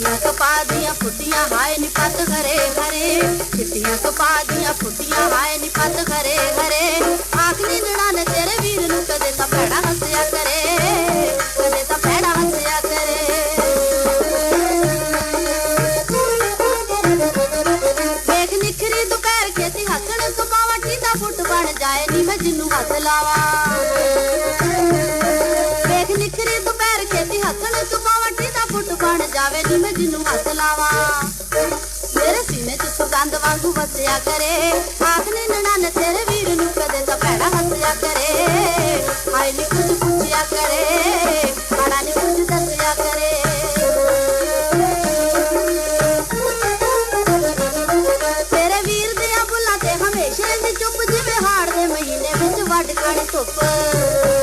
ਫੁੱਟੀਆਂ ਹਾਏ ਨੀ ਪੱਤ ਘਰੇ ਘਰੇ। ਚਿੱਟੀਆਂ ਕਪਾ ਦੀਆਂ ਫੁੱਟੀਆਂ ਹਾਏ ਨੀ ਪੱਤ ਘਰੇ ਘਰੇ। ਆਖਰੀ ਨਣਾ ਨੇ ਤੇਰੇ ਵੀਰ ਨੂੰ ਕਦੇ ਤਾਂ ਭੈੜਾ ਹੱਸਿਆ ਕਰੇ। ਕਦੇ ਤਾਂ ਭੈੜਾ ਹੱਸਿਆ ਕਰੇ। ਵੇਖ ਨਿਖਰੀ ਦੁਪਹਿਰ ਖੇਤੀ ਹੱਸਣ ਸੁਪਾਵਟੀ ਦਾ ਫੁੱਟ ਬਣ ਜਾਏ ਨੀ ਮੈਂ ਜਿੰਨੂੰ ਹੱਥ ਲਾਵਾ। ਜਾਵੇ ਨੀ ਮੈਂ ਜਿੰਨੂੰ ਹੱਥ ਲਾਵਾਂ। ਮੇਰੇ ਸੀਨੇ ਚ ਸੁਗੰਧ ਵਾਂਗੂ ਵਸਿਆ ਕਰੇ। ਆਖ ਨੇ ਨਨਾਨ ਤੇਰੇ ਵੀਰ ਨੂੰ ਕਦੇ ਤਾਂ ਭੈੜਾ ਹੱਸਿਆ ਕਰੇ। ਹਾਏ ਨੀ ਕੁਝ ਪੁੱਛਿਆ ਕਰੇ, ਮਾੜਾ ਨੀ ਕੁਝ ਦੱਸਿਆ ਕਰੇ। ਤੇਰੇ ਵੀਰ ਦੇ ਬੁੱਲਾਂ ਤੇ ਹਮੇਸ਼ਾ ਇੰਜ ਚੁੱਪ ਜਿਵੇਂ ਹਾੜ ਦੇ ਮਹੀਨੇ ਵਿੱਚ ਵੱਡ ਕਾਣੀ ਧੁੱਪ।